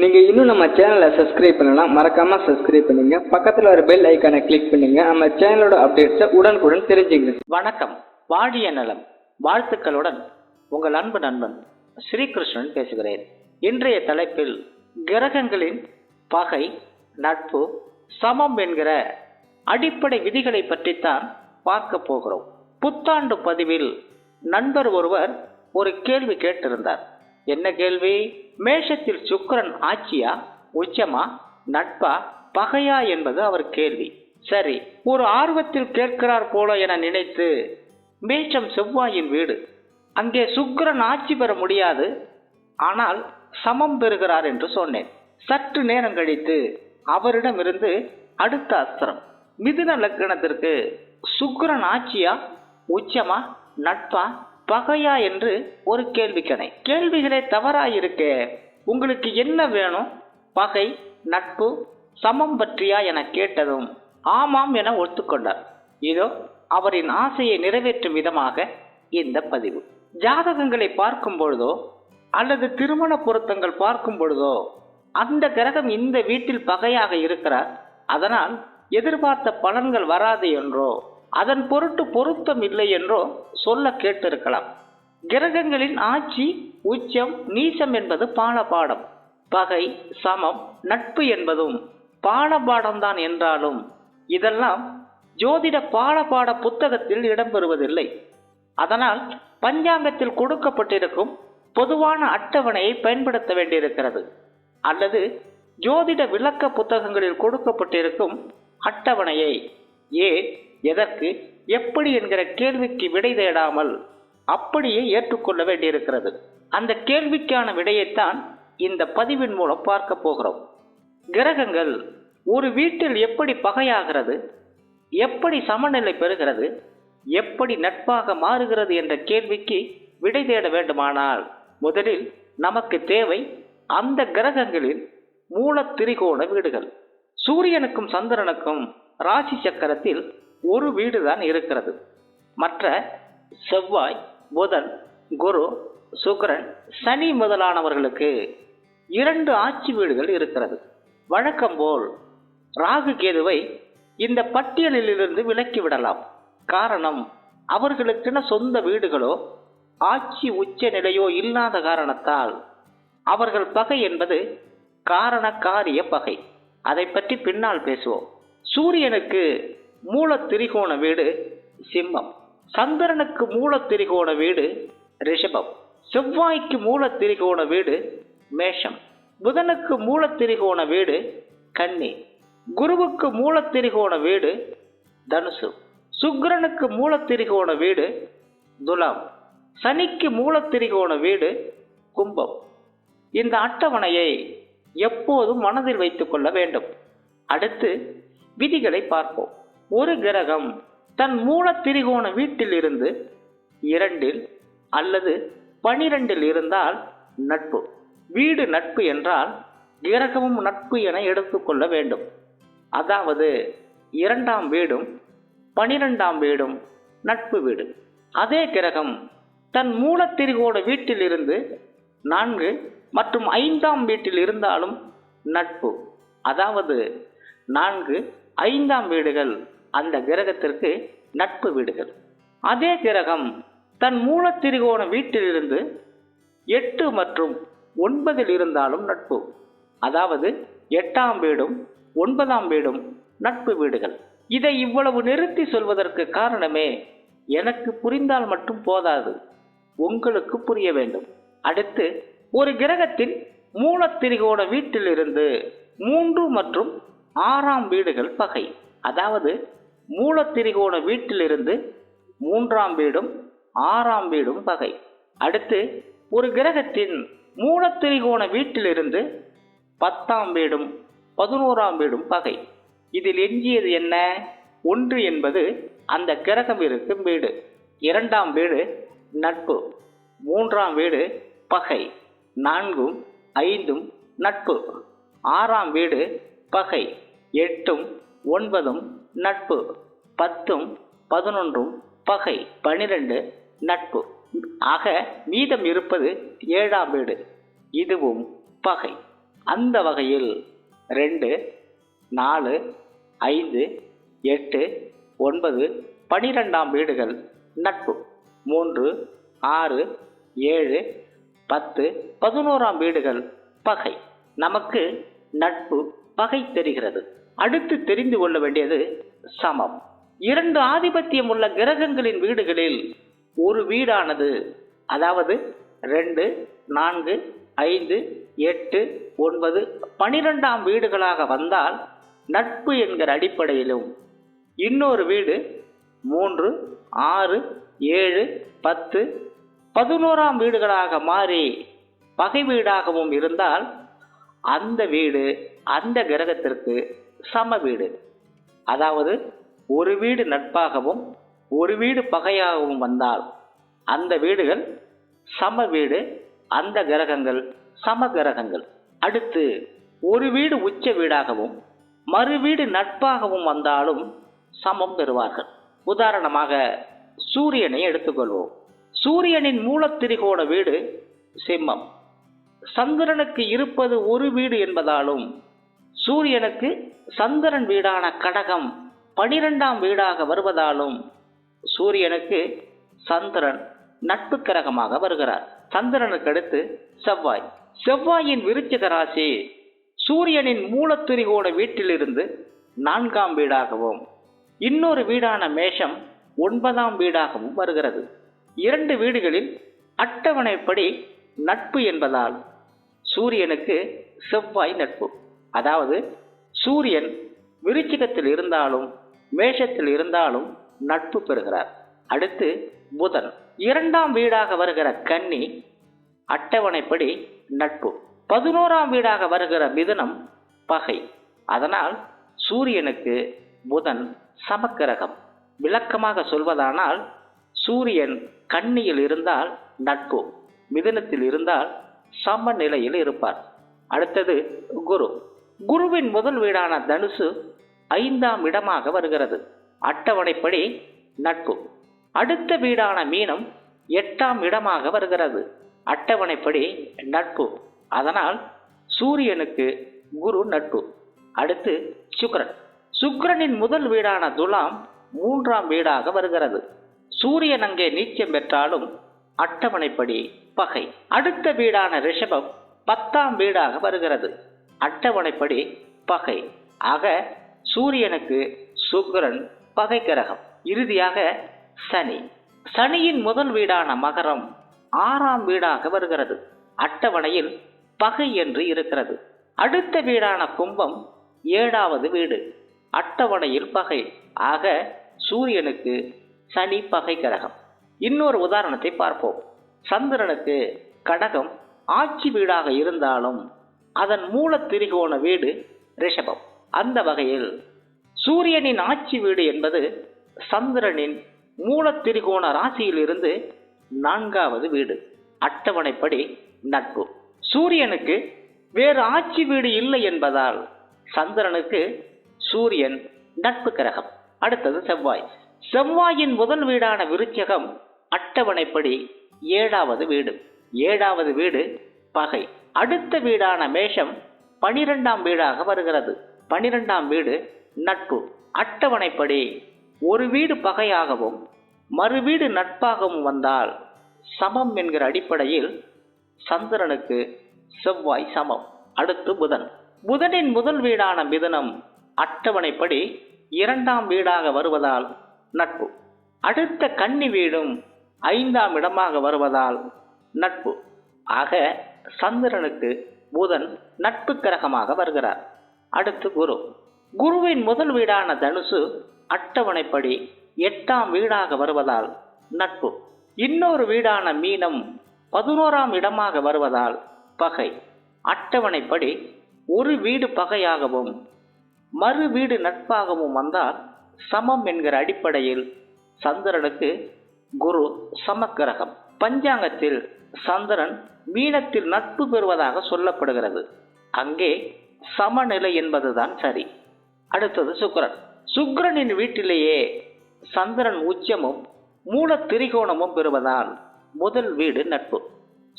நீங்க இன்னும் நம்ம சேனலை சப்ஸ்கிரைப் பண்ணலாம் மறக்காம சப்ஸ்கிரைப் பண்ணுங்க. பக்கத்துல ஒரு பெல் ஐக்கானை கிளிக் பண்ணுங்க. நம்ம சேனலோட அப்டேட்ஸை உடனுக்குடன் தெரிஞ்சுங்க வணக்கம். வாழிய நலம். வாழ்த்துக்களுடன் உங்கள் அன்பு நண்பன் ஸ்ரீகிருஷ்ணன் பேசுகிறேன். இன்றைய தலைப்பில் கிரகங்களின் பகை நட்பு சமம் என்கிற அடிப்படை விதிகளை பற்றித்தான் பார்க்க போகிறோம். புத்தாண்டு பதிவில் நண்பர் ஒருவர் ஒரு கேள்வி கேட்டிருந்தார். என்ன கேள்வி? மேஷத்தில் சுக்கரன் ஆட்சியா? உச்சமா? நட்பா? பகையா என்பது அவர் கேள்வி. சரி ஒரு ஆர்வத்தில் கேட்கிறார் போல என நினைத்து மேஷம் செவ்வாயின் வீடு. அங்கே சுக்கரன் ஆட்சி பெற முடியாது. ஆனால் சமம் பெறுகிறார் என்று சொன்னேன். சற்று நேரம் கழித்து அவரிடமிருந்து அடுத்த அஸ்திரம். மிதுன லக்கணத்திற்கு சுக்கரன் ஆட்சியா? உச்சமா? நட்பா? பகையா என்று ஒரு கேள்விக்கணை கேள்விகளே தவறாயிருக்க உங்களுக்கு என்ன வேணும்? பகை நட்பு சமம் பற்றியா என கேட்டதும் ஆமாம் என ஒத்துக்கொண்டார். இதோ அவரின் ஆசையை நிறைவேற்றும் விதமாக இந்த பதிவு. ஜாதகங்களை பார்க்கும் பொழுதோ அல்லது திருமண பொருத்தங்கள் பார்க்கும் பொழுதோ அந்த கிரகம் இந்த வீட்டில் பகையாக இருக்கிறார். அதனால் எதிர்பார்த்த பலன்கள் வராது என்றோ அதன் பொருட்டு பொருத்தம் இல்லை என்றோ சொல்ல கேட்டிருக்கலாம். கிரகங்களின் ஆட்சி உச்சம் நீசம் என்பது பாலபாடம். பகை சமம் நட்பு என்பதும் பாலபாடம்தான் என்றாலும் இதெல்லாம் ஜோதிட பாலபாட புத்தகத்தில் இடம்பெறுவதில்லை. அதனால் பஞ்சாங்கத்தில் கொடுக்கப்பட்டிருக்கும் பொதுவான அட்டவணையை பயன்படுத்த வேண்டியிருக்கிறது. அல்லது ஜோதிட விளக்க புத்தகங்களில் கொடுக்கப்பட்டிருக்கும் அட்டவணையை ஏன் எதற்கு? எப்படி என்கிற கேள்விக்கு விடை தேடாமல் அப்படியே ஏற்றுக்கொள்ள வேண்டியிருக்கிறது. அந்த கேள்விக்கான விடையைத்தான் இந்த பதிவின் மூலம் பார்க்க போகிறோம். கிரகங்கள் ஒரு வீட்டில் எப்படி பகையாகிறது எப்படி சமநிலை பெறுகிறது எப்படி நட்பாக மாறுகிறது என்ற கேள்விக்கு விடை தேட வேண்டுமானால் முதலில் நமக்கு தேவை அந்த கிரகங்களில் மூல திரிகோண வீடுகள். சூரியனுக்கும் சந்திரனுக்கும் ராசி சக்கரத்தில் ஒரு வீடு தான் இருக்கிறது. மற்ற செவ்வாய் புதன் குரு சுக்கரன் சனி முதலானவர்களுக்கு இரண்டு ஆட்சி வீடுகள் இருக்கிறது. வழக்கம் போல் ராகு கேதுவை இந்த பட்டியலிலிருந்து விலக்கி விடலாம். காரணம் அவர்களுக்கென சொந்த வீடுகளோ ஆட்சி உச்ச நிலையோ இல்லாத காரணத்தால் அவர்கள் பகை என்பது காரண காரிய பகை. அதை பற்றி பின்னால் பேசுவோம். சூரியனுக்கு மூல திரிகோண வீடு சிம்மம். சந்திரனுக்கு மூல திரிகோண வீடு ரிஷபம். செவ்வாய்க்கு மூல திரிகோண வீடு மேஷம். புதனுக்கு மூல திரிகோண வீடு கன்னி. குருவுக்கு மூல திரிகோண வீடு தனுசு. சுக்கிரனுக்கு மூல திரிகோண வீடு துலாம். சனிக்கு மூல திரிகோண வீடு கும்பம். இந்த அட்டவணையை எப்போதும் மனதில் வைத்துக் கொள்ள வேண்டும். அடுத்து விதிகளை பார்ப்போம். ஒரு கிரகம் தன் மூல திரிகோண வீட்டில் இருந்து இரண்டில் அல்லது பனிரெண்டில் இருந்தால் நட்பு. வீடு நட்பு என்றால் கிரகமும் நட்பு என எடுத்துக்கொள்ள வேண்டும். அதாவது இரண்டாம் வீடும் பனிரெண்டாம் வீடும் நட்பு வீடு. அதே கிரகம் தன் மூல திரிகோண வீட்டில் இருந்து நான்கு மற்றும் ஐந்தாம் வீட்டில் இருந்தாலும் நட்பு. அதாவது நான்கு ஐந்தாம் வீடுகள் அந்த கிரகத்திற்கு நட்பு வீடுகள் அதே கிரகம் தன் மூல திரிகோண வீட்டிலிருந்து எட்டு மற்றும் ஒன்பதில் இருந்தாலும் நட்பு. அதாவது எட்டாம் வீடும் ஒன்பதாம் வீடும் நட்பு வீடுகள் இதை இவ்வளவு நிறுத்தி சொல்வதற்கு காரணமே எனக்கு புரிந்தால் மட்டும் போதாது. உங்களுக்கு புரிய வேண்டும். அடுத்து ஒரு கிரகத்தின் மூலத்திரிகோண வீட்டிலிருந்து மூன்று மற்றும் ஆறாம் வீடுகள் பகை. அதாவது மூலத்திரிகோண வீட்டிலிருந்து மூன்றாம் வீடும் ஆறாம் வீடும் பகை அடுத்து ஒரு கிரகத்தின் மூலத்திரிகோண வீட்டிலிருந்து பத்தாம் வீடும் பதினோராம் வீடும் பகை இதில் எஞ்சியது என்ன? ஒன்று என்பது அந்த கிரகம் இருக்கும் வீடு. இரண்டாம் வீடு நட்பு. மூன்றாம் வீடு பகை. நான்கும் ஐந்தும் நட்பு. ஆறாம் வீடு பகை. எட்டும் ஒன்பதும் நட்பு பத்தும் பதினொன்றும் பகை பனிரெண்டு நட்பு. ஆக மீதம் இருப்பது ஏழாம் வீடு. இதுவும் பகை. அந்த வகையில் ரெண்டு நாலு ஐந்து எட்டு ஒன்பது பனிரெண்டாம் வீடுகள் நட்பு. மூன்று ஆறு ஏழு பத்து பதினோராம் வீடுகள் பகை. நமக்கு நட்பு பகை தெரிகிறது. அடுத்து தெரிந்து கொள்ள வேண்டியது சமம். இரண்டு ஆதிபத்தியம் உள்ள கிரகங்களின் வீடுகளில் ஒரு வீடானது அதாவது ரெண்டு நான்கு ஐந்து எட்டு ஒன்பது பனிரெண்டாம் வீடுகளாக வந்தால் நட்பு என்கிற அடிப்படையிலும். இன்னொரு வீடு மூன்று ஆறு ஏழு பத்து பதினோராம் வீடுகளாக மாறி பகை வீடாகவும் இருந்தால் அந்த வீடு அந்த கிரகத்திற்கு சம வீடு. அதாவது ஒரு வீடு நட்பாகவும் ஒரு வீடு பகையாகவும் வந்தால் அந்த வீடுகள் சம வீடு அந்த கிரகங்கள் சம கிரகங்கள். அடுத்து ஒரு வீடு உச்ச வீடாகவும் மறு வீடு நட்பாகவும் வந்தாலும் சமம் பெறுவார்கள். உதாரணமாக சூரியனை எடுத்துக்கொள்வோம். சூரியனின் மூலத்திரிகோண வீடு சிம்மம். சந்திரனுக்கு இருப்பது ஒரு வீடு என்பதாலும் சூரியனுக்கு சந்திரன் வீடான கடகம் பனிரெண்டாம் வீடாக வருவதாலும் சூரியனுக்கு சந்திரன் நட்பு கிரகமாக வருகிறார். சந்திரனுக்கு அடுத்து செவ்வாய். செவ்வாயின் விருச்சிக ராசி சூரியனின் மூலத்திரிகோண வீட்டிலிருந்து நான்காம் வீடாகவும் இன்னொரு வீடான மேஷம் ஒன்பதாம் வீடாகவும் வருகிறது. இரண்டு வீடுகளில் அட்டவணைப்படி நட்பு என்பதால் சூரியனுக்கு செவ்வாய் நட்பு. அதாவது சூரியன் விருச்சிகத்தில் இருந்தாலும் மேஷத்தில் இருந்தாலும் நட்பு பெறுகிறார். அடுத்து புதன். இரண்டாம் வீடாக வருகிற கன்னி அட்டவணைப்படி நட்பு. பதினோராம் வீடாக வருகிற மிதுனம் பகை. அதனால் சூரியனுக்கு புதன் சமக்கிரகம். விளக்கமாக சொல்வதானால் சூரியன் கன்னியில் இருந்தால் நட்பு மிதுனத்தில் இருந்தால் சமநிலையில் இருப்பார். அடுத்தது குரு. குருவின் முதல் வீடான தனுசு ஐந்தாம் இடமாக வருகிறது. அட்டவணைப்படி நட்பு. அடுத்த வீடான மீனம் எட்டாம் இடமாக வருகிறது. அட்டவணைப்படி நட்பு. அதனால் சூரியனுக்கு குரு நட்பு. அடுத்து சுக்ரன். சுக்ரனின் முதல் வீடான துலாம் மூன்றாம் வீடாக வருகிறது. சூரியன் அங்கே நீச்சம் பெற்றாலும் அட்டவணைப்படி பகை. அடுத்த வீடான ரிஷபம் பத்தாம் வீடாக வருகிறது. அட்டவணைப்படி பகை. ஆக சூரியனுக்கு சுக்கரன் பகை கிரகம். இறுதியாக சனி. சனியின் முதல் வீடான மகரம் ஆறாம் வீடாக வருகிறது. அட்டவணையில் பகை என்று இருக்கிறது. அடுத்த வீடான கும்பம் ஏழாவது வீடு. அட்டவணையில் பகை. ஆக சூரியனுக்கு சனி பகை கிரகம். இன்னொரு உதாரணத்தை பார்ப்போம். சந்திரனுக்கு கடகம் ஆட்சி வீடாக இருந்தாலும் அதன் மூல திரிகோண வீடு ரிஷபம். அந்த வகையில் சூரியனின் ஆட்சி வீடு என்பது சந்திரனின் மூல திரிகோண ராசியிலிருந்து நான்காவது வீடு. அட்டவணைப்படி நட்பு. சூரியனுக்கு வேறு ஆட்சி வீடு இல்லை என்பதால் சந்திரனுக்கு சூரியன் நட்பு கிரகம். அடுத்தது செவ்வாய். செவ்வாயின் முதல் வீடான விருச்சகம் அட்டவணைப்படி ஏழாவது வீடு. ஏழாவது வீடு பகை. அடுத்த வீடான மேஷம் பனிரெண்டாம் வீடாக வருகிறது. பனிரெண்டாம் வீடு நட்பு. அட்டவணைப்படி ஒரு வீடு பகையாகவும் மறு வீடு நட்பாகவும் வந்தால் சமம் என்கிற அடிப்படையில் சந்திரனுக்கு செவ்வாய் சமம். அடுத்து புதன். புதனின் முதல் வீடான மிதனம் அட்டவணைப்படி இரண்டாம் வீடாக வருவதால் நட்பு. அடுத்த கன்னி வீடும் ஐந்தாம் இடமாக வருவதால் நட்பு. ஆக சந்திரனுக்கு புதன் நட்பு கிரகமாக வருகிறார். அடுத்து குரு. குருவின் முதல் வீடான தனுசு அட்டவணைப்படி எட்டாம் வீடாக வருவதால் நட்பு. இன்னொரு வீடான மீனம் பதினோராம் இடமாக வருவதால் பகை. அட்டவணைப்படி ஒரு வீடு பகையாகவும் மறு வீடு நட்பாகவும் வந்தால் சமம் என்கிற அடிப்படையில் சந்திரனுக்கு குரு சமக்கிரகம். பஞ்சாங்கத்தில் சந்திரன் மீனத்தில் நட்பு பெறுவதாக சொல்லப்படுகிறது. அங்கே சமநிலை என்பதுதான் சரி. அடுத்தது சுக்கரன். சுக்கிரனின் வீட்டிலேயே சந்திரன் உச்சமும் மூல திரிகோணமும் பெறுவதால் முதல் வீடு நட்பு.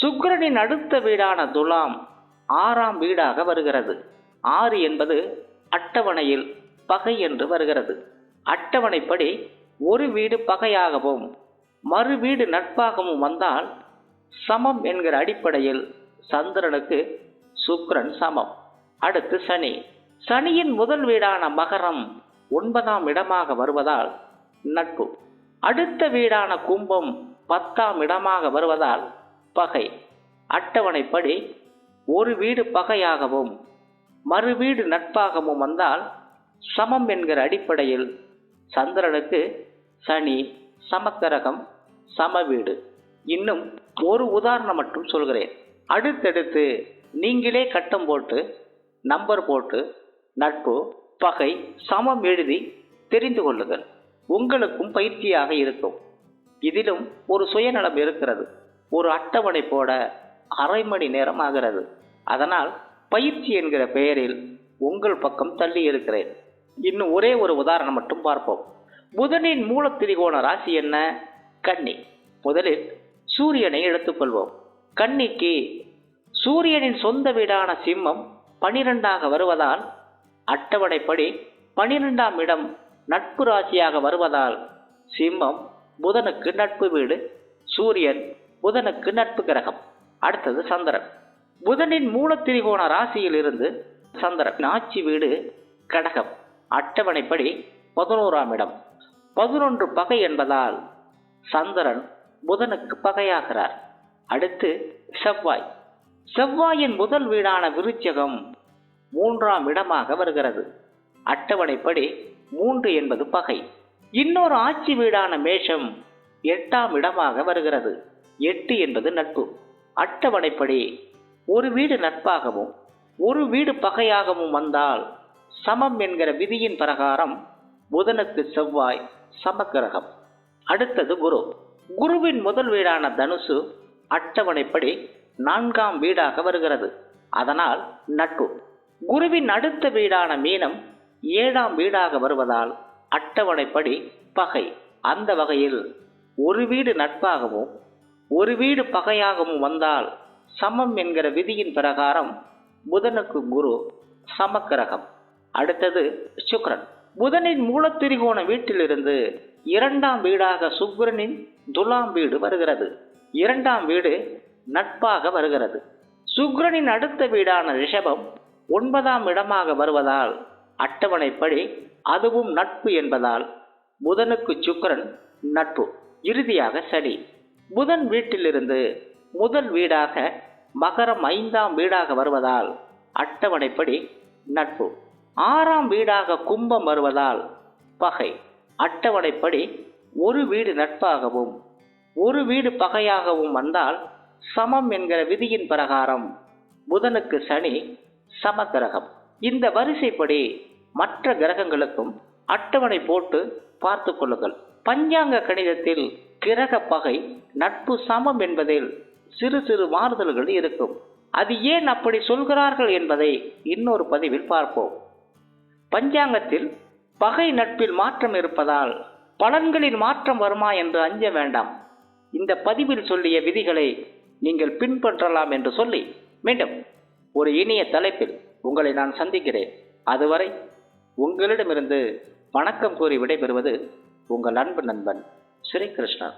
சுக்கிரனின் அடுத்த வீடான துலாம் ஆறாம் வீடாக வருகிறது. ஆறு என்பது அட்டவணையில் பகை என்று வருகிறது. அட்டவணைப்படி ஒரு வீடு பகையாகவும் மறு வீடு நட்பாகவும் வந்தால் சமம் என்கிற அடிப்படையில் சந்திரனுக்கு சுக்ரன் சமம். அடுத்து சனி. சனியின் முதல் வீடான மகரம் ஒன்பதாம் இடமாக வருவதால் நட்பு. அடுத்த வீடான கும்பம் பத்தாம் இடமாக வருவதால் பகை. அட்டவணைப்படி ஒரு வீடு பகையாகவும் மறு வீடு நட்பாகவும் வந்தால் சமம் என்கிற அடிப்படையில் சந்திரனுக்கு சனி சமக்கரகம் சம வீடு. இன்னும் ஒரு உதாரணம் மட்டும் சொல்கிறேன். அடுத்தடுத்து நீங்களே கட்டம் போட்டு நம்பர் போட்டு நட்பு பகை சமம் எழுதி தெரிந்து கொள்ளுங்கள். உங்களுக்கும் பயிற்சியாக இருக்கும். இதிலும் ஒரு சுயநலம் இருக்கிறது. ஒரு அட்டவணை போட அரை மணி நேரம் ஆகிறது. அதனால் பயிற்சி என்கிற பெயரில் உங்கள் பக்கம் தள்ளி இருக்கிறேன். இன்னும் ஒரே ஒரு உதாரணம் மட்டும் பார்ப்போம். புதனின் மூலத்திரிகோண ராசி என்ன? கன்னி. முதலில் சூரியனை எடுத்துக்கொள்வோம். கன்னிக்கு சூரியனின் சொந்த வீடான சிம்மம் பனிரெண்டாக வருவதால் அட்டவணைப்படி பனிரெண்டாம் இடம் நட்பு ராசியாக வருவதால் சிம்மம் புதனுக்கு நட்பு வீடு சூரியன் புதனுக்கு நட்பு கிரகம். அடுத்தது சந்திரன். புதனின் மூலத்திரிகோண ராசியில் இருந்து சந்திரன் ஆட்சி வீடு கடகம். அட்டவணைப்படி பதினோராம் இடம். பதினொன்று பகை என்பதால் சந்திரன் புதனுக்கு பகையாகிறார். அடுத்து செவ்வாய். செவ்வாயின் முதல் வீடான விருச்சகம் மூன்றாம் இடமாக வருகிறது. அட்டவணைப்படி மூன்று என்பது பகை. இன்னொரு ஆட்சி வீடான மேஷம் எட்டாம் இடமாக வருகிறது. எட்டு என்பது நட்பு. அட்டவணைப்படி ஒரு வீடு நட்பாகவும் ஒரு வீடு பகையாகவும் வந்தால் சமம் என்கிற விதியின் பிரகாரம் புதனுக்கு செவ்வாய் சமக்கிரகம். அடுத்தது குரு. குருவின் முதல் வீடான தனுசு அட்டவணைப்படி நான்காம் வீடாக வருகிறது. அதனால் நட்பு. குருவின் அடுத்த வீடான மீனம் ஏழாம் வீடாக வருவதால் அட்டவணைப்படி பகை. அந்த வகையில் ஒரு வீடு நட்பாகவும் ஒரு வீடு பகையாகவும் வந்தால் சமம் என்கிற விதியின் பிரகாரம் புதனுக்கு குரு சமக்கிரகம். அடுத்தது சுக்ரன். புதனின் மூலத்திரிகோண வீட்டிலிருந்து இரண்டாம் வீடாக சுக்கிரனின் துலாம் வீடு வருகிறது. இரண்டாம் வீடு நட்பாக வருகிறது. சுக்கிரனின் அடுத்த வீடான ரிஷபம் ஒன்பதாம் இடமாக வருவதால் அட்டவணைப்படி அதுவும் நட்பு என்பதால் புதனுக்கு சுக்ரன் நட்பு இறுதியாக சனி. புதன் வீட்டிலிருந்து முதல் வீடாக மகரம் ஐந்தாம் வீடாக வருவதால் அட்டவணைப்படி நட்பு. ஆறாம் வீடாக கும்பம் வருவதால் பகை. அட்டவணைப்படி ஒரு வீடு நட்பாகவும் ஒரு வீடு பகையாகவும் வந்தால் சமம் என்கிற விதியின் பிரகாரம் புதனுக்கு சனி சமக்கிரகம். இந்த வரிசைப்படி மற்ற கிரகங்களுக்கும் அட்டவணை போட்டு பார்த்து கொள்ளுங்கள். பஞ்சாங்க கணிதத்தில் கிரக பகை நட்பு சமம் என்பதில் சிறு சிறு மாறுதல்கள் இருக்கும். அது ஏன் அப்படி சொல்கிறார்கள் என்பதை இன்னொரு பதிவில் பார்ப்போம். பஞ்சாங்கத்தில் பகை நட்பில் மாற்றம் இருப்பதால் பலன்களில் மாற்றம் வருமா என்று அஞ்ச வேண்டாம். இந்த பதிவில் சொல்லிய விதிகளை நீங்கள் பின்பற்றலாம் என்று சொல்லி மீண்டும் ஒரு இனிய தலைப்பில் உங்களை நான் சந்திக்கிறேன். அதுவரை உங்களிடமிருந்து வணக்கம் கூறி விடைபெறுவது உங்கள் அன்பு நண்பன் ஸ்ரீகிருஷ்ணன்